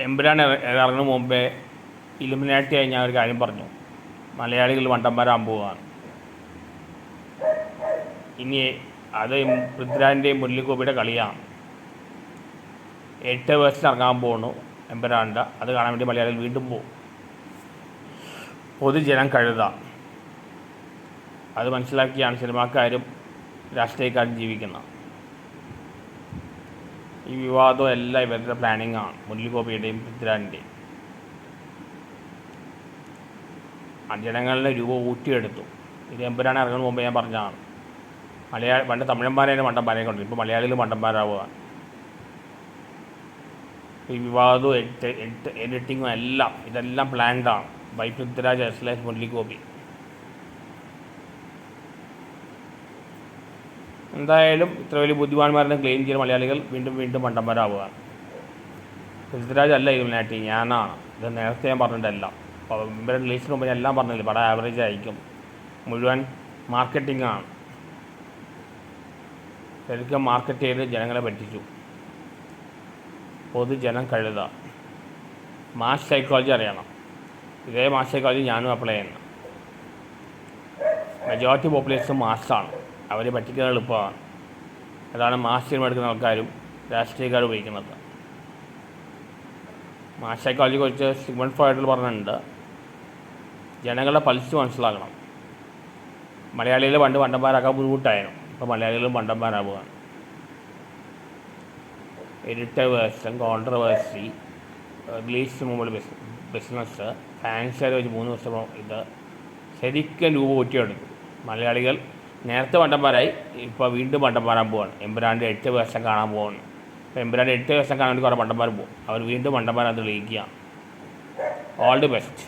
എമ്പുരാൻ ഇറ- ഇറങ്ങുന്ന മുമ്പേ ഇലുമിനാറ്റി ആയി ഞാൻ ഒരു കാര്യം പറഞ്ഞു. മലയാളികൾ വണ്ടന്മാരാൻ പോവുകയാണ് ഇനി അത് പൃഥ്വിരാജിന്റെയും മുരളിഗോപിയുടെ കളിയാണ്. എട്ട് വേഴ്സിന് ഇറങ്ങാൻ പോകുന്നു എമ്പുരാന്റെ അത് കാണാൻ വേണ്ടി മലയാളികൾ വീണ്ടും പോകും പൊതുജനം കഴുത. അത് മനസ്സിലാക്കിയാണ് സിനിമാക്കാരും രാഷ്ട്രീയക്കാരും ജീവിക്കുന്നത്. ഈ വിവാദവും എല്ലാം ഇവരുടെ പ്ലാനിങ് ആണ്. മുരളിഗോപിയുടെയും പൃഥ്വിരാജിന്റെയും ജനങ്ങളുടെ രൂപ ഊറ്റിയെടുത്തു. ഇത് എമ്പുരാനെ ഇറങ്ങുന്ന മുമ്പ് ഞാൻ പറഞ്ഞതാണ്. മലയാളി പണ്ട് തമിഴന്മാരെ മണ്ടന്മാരെ കൊണ്ടു ഇപ്പോൾ മലയാളികൾ മണ്ടന്മാരാവുക ഈ വിവാദവും എഡിറ്റ് എഡിറ്റ് എഡിറ്റിങ്ങും എല്ലാം ഇതെല്ലാം പ്ലാൻഡാണ് ബൈ പൃഥ്വിരാജ് എസ് ലൈസ് മുരളിഗോപി. എന്തായാലും ഇത്ര വലിയ ബുദ്ധിമാന്മാരെ ക്ലെയിം ചെയ്യുന്ന മലയാളികൾ വീണ്ടും വീണ്ടും മണ്ടന്മാരാവുക പൃഥ്വിരാജ് അല്ല ഇലുമിനാറ്റി ഞാനാണ് ഇത് നേരത്തെ ഞാൻ പറഞ്ഞിട്ടല്ല ഇവരുടെ റിലീസിന് മുമ്പ് ഞാൻ എല്ലാം പറഞ്ഞില്ല? പടം ആവറേജ് ആയിരിക്കും. മുഴുവൻ ആണ്. ശരിക്കും മാർക്കറ്റ് ചെയ്ത് ജനങ്ങളെ പറ്റിച്ചു. പൊതുജനം കഴുത. മാസ് സൈക്കോളജി അറിയണം. ഇതേ മാസ് സൈക്കോളജി ഞാനും അപ്ലൈ ചെയ്യുന്നു. മെജോറിറ്റി പോപ്പുലേഷൻ മാസാണ് അവരെ പറ്റിക്കാൻ എളുപ്പമാണ് അതാണ് മാസ്റ്റർ എടുക്കുന്ന ആൾക്കാരും രാഷ്ട്രീയക്കാർ ഉപയോഗിക്കുന്നത്. മാസ് സൈക്കോളജിയെ കുറിച്ച് സിഗ്മൺ ഫ്രോയിഡിൽ പറഞ്ഞിട്ടുണ്ട്. ജനങ്ങളുടെ പൾസ് മനസ്സിലാക്കണം. മലയാളികൾ പണ്ട് പണ്ടന്മാരാക്കാൻ ബുദ്ധിമുട്ടായിരുന്നു. ഇപ്പോൾ മലയാളികൾ പണ്ടന്മാരാവുകയാണ് എഡിറ്റർ വേർഷൻ കോൺട്രവേഴ്സി റിലീസ് ബിസ് ബിസിനസ് ഫാൻസുകാർ വെച്ച് മൂന്ന് വർഷം ഇത് ശരിക്കും രൂപ കൂട്ടിയെടുക്കും മലയാളികൾ നേരത്തെ വണ്ടന്മാരായി ഇപ്പോൾ വീണ്ടും മണ്ടന്മാരാൻ പോവാണ്. എമ്പുരാന്റെ എട്ട് വർഷം കാണാൻ പോവാണ്. ഇപ്പോൾ എമ്പുരാന്റെ എട്ട് വർഷം കാണാൻ വേണ്ടി കുറേ വണ്ടന്മാർ പോകും അവർ വീണ്ടും മണ്ടന്മാരാൻ തെളിയിക്കുക ഓൾ ദി ബെസ്റ്റ്